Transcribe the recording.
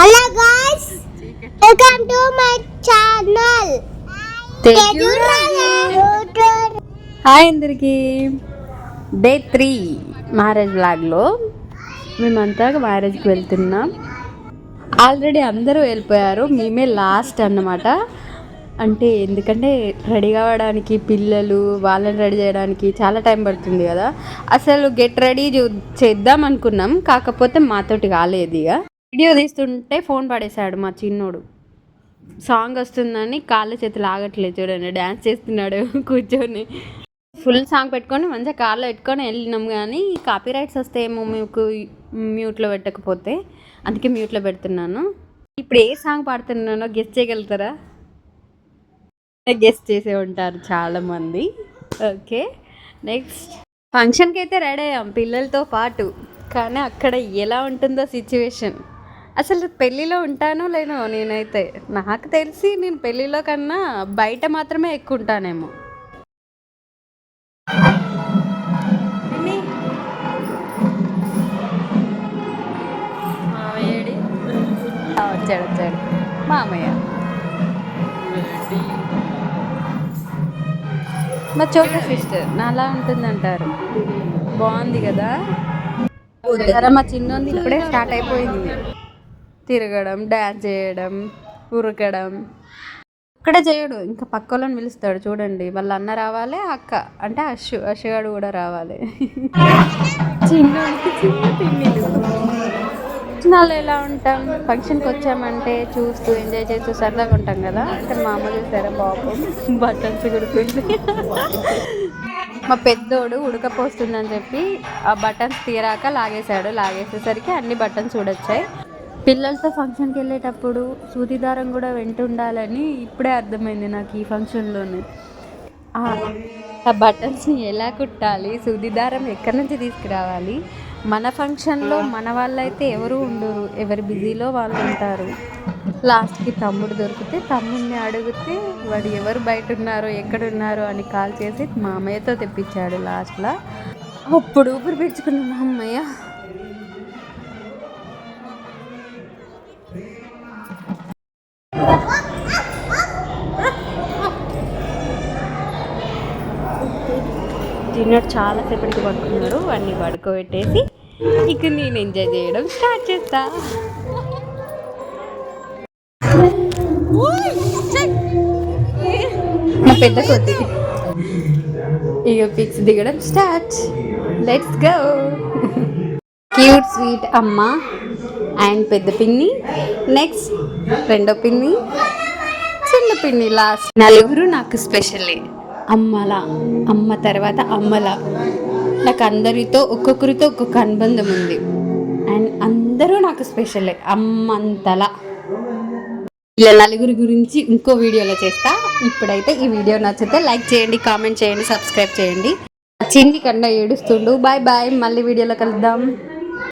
Hello guys welcome to my channel hi అందరికి. Day three marriage బ్లాగ్లో మేమంతా మ్యారేజ్కి వెళ్తున్నాం. ఆల్రెడీ అందరూ వెళ్ళిపోయారు. మేమే లాస్ట్ అన్నమాట. అంటే ఎందుకంటే రెడీ కావడానికి పిల్లలు వాళ్ళని రెడీ చేయడానికి చాలా టైం పడుతుంది కదా. అసలు గెట్ రెడీ చేద్దాం అనుకున్నాం. కాకపోతే మాతోటి కాలేదు ఇక. వీడియో తీస్తుంటే ఫోన్ పడేశాడు మా చిన్నోడు. సాంగ్ వస్తుందని కాళ్ళ చేతులు ఆగట్లేదు చూడండి డ్యాన్స్ చేస్తున్నాడు కూర్చొని. ఫుల్ సాంగ్ పెట్టుకొని మంచిగా కార్లో పెట్టుకొని వెళ్ళినాం కానీ కాపీ రైట్స్ వస్తాయేమో మీకు మ్యూట్లో పెట్టకపోతే అందుకే మ్యూట్లో పెడుతున్నాను. ఇప్పుడు ఏ సాంగ్ పాడుతున్నానో గెస్ట్ చేయగలుగుతారా? గెస్ట్ చేసే ఉంటారు చాలామంది. Okay next. ఫంక్షన్కి అయితే రెడీ అయ్యాం పిల్లలతో పాటు కానీ అక్కడ ఎలా ఉంటుందో సిచ్యువేషన్ అసలు పెళ్ళిలో ఉంటానో లేనో నేనైతే. నాకు తెలిసి నేను పెళ్ళిలో కన్నా బయట మాత్రమే ఎక్కువ ఉంటానేమో వచ్చాడు వచ్చాడు. మామయ్య. మా చోట సిస్టర్ నాలా ఉంటుందంటారు. బాగుంది కదా? మా చిన్నోంది ఇప్పుడే స్టార్ట్ అయిపోయింది. తిరగడం డ్యాన్స్ చేయడం ఉరకడం. అక్కడే చేయడు. ఇంకా పక్క వాళ్ళని పిలుస్తాడు. చూడండి. వాళ్ళ అన్న రావాలి అక్క అంటే అశు అశుగాడు కూడా రావాలి. చిన్న చిన్న చిన్నాళ్ళు ఎలా ఉంటాం? ఫంక్షన్కి వచ్చామంటే చూస్తూ ఎంజాయ్ చేస్తూ సరదాగా ఉంటాం కదా? ఇక్కడ మా అమ్మ చూసారా బాబు బట్టన్స్ కుడుతుంది మా పెద్దోడు ఉడకపోస్తుందని చెప్పి ఆ బటన్స్ తీరాక లాగేశాడు. లాగేసేసరికి అన్ని బటన్స్ చూడొచ్చాయి పిల్లలతో ఫంక్షన్కి వెళ్ళేటప్పుడు సూదిదారం కూడా వెంట ఉండాలని ఇప్పుడే అర్థమైంది నాకు ఈ ఫంక్షన్లోనే. ఆ బటన్స్ని ఎలా కుట్టాలి? సూదిదారం ఎక్కడి నుంచి తీసుకురావాలి? మన ఫంక్షన్లో మన వాళ్ళైతే ఎవరు ఉండరు? ఎవరి బిజీలో వాళ్ళు ఉంటారు? లాస్ట్కి తమ్ముడు దొరికితే తమ్ముడిని అడిగితే వాడు ఎవరు బయట ఉన్నారో ఎక్కడ ఉన్నారో అని కాల్ చేసి మా అమ్మయ్యతో తెప్పించాడు లాస్ట్లో. అప్పుడు ఊపిరి పీల్చుకున్న మా అమ్మయ్య డిన్నర్ చాలా సేపటికి పడుకున్నారు అన్నీ పడుకోబెట్టేసి ఇక నేను ఎంజాయ్ చేయడం స్టార్ట్ చేస్తా. మా పెద్ద కొద్ది ఇక పిక్స్ దిగడం start let's go cute sweet అమ్మ అండ్ పెద్ద పిన్ని. నెక్స్ట్ రెండో పిన్ని. చిన్న పిన్ని లాస్ట్ నలుగురు నాకు స్పెషలే అమ్మల అమ్మ తర్వాత అమ్మల. నాకు అందరితో ఒక్కొక్కరితో ఒక్కొక్క అనుబంధం ఉంది. అండ్ అందరూ నాకు స్పెషలే అమ్మంతలా. ఇలా నలుగురి గురించి ఇంకో వీడియోలో చేస్తా. ఇప్పుడైతే ఈ వీడియో నచ్చితే లైక్ చేయండి కామెంట్ చేయండి సబ్స్క్రైబ్ చేయండి. చిన్ని కన్నా ఏడుస్తుండు. Bye bye. మళ్ళీ వీడియోలో కలుద్దాం.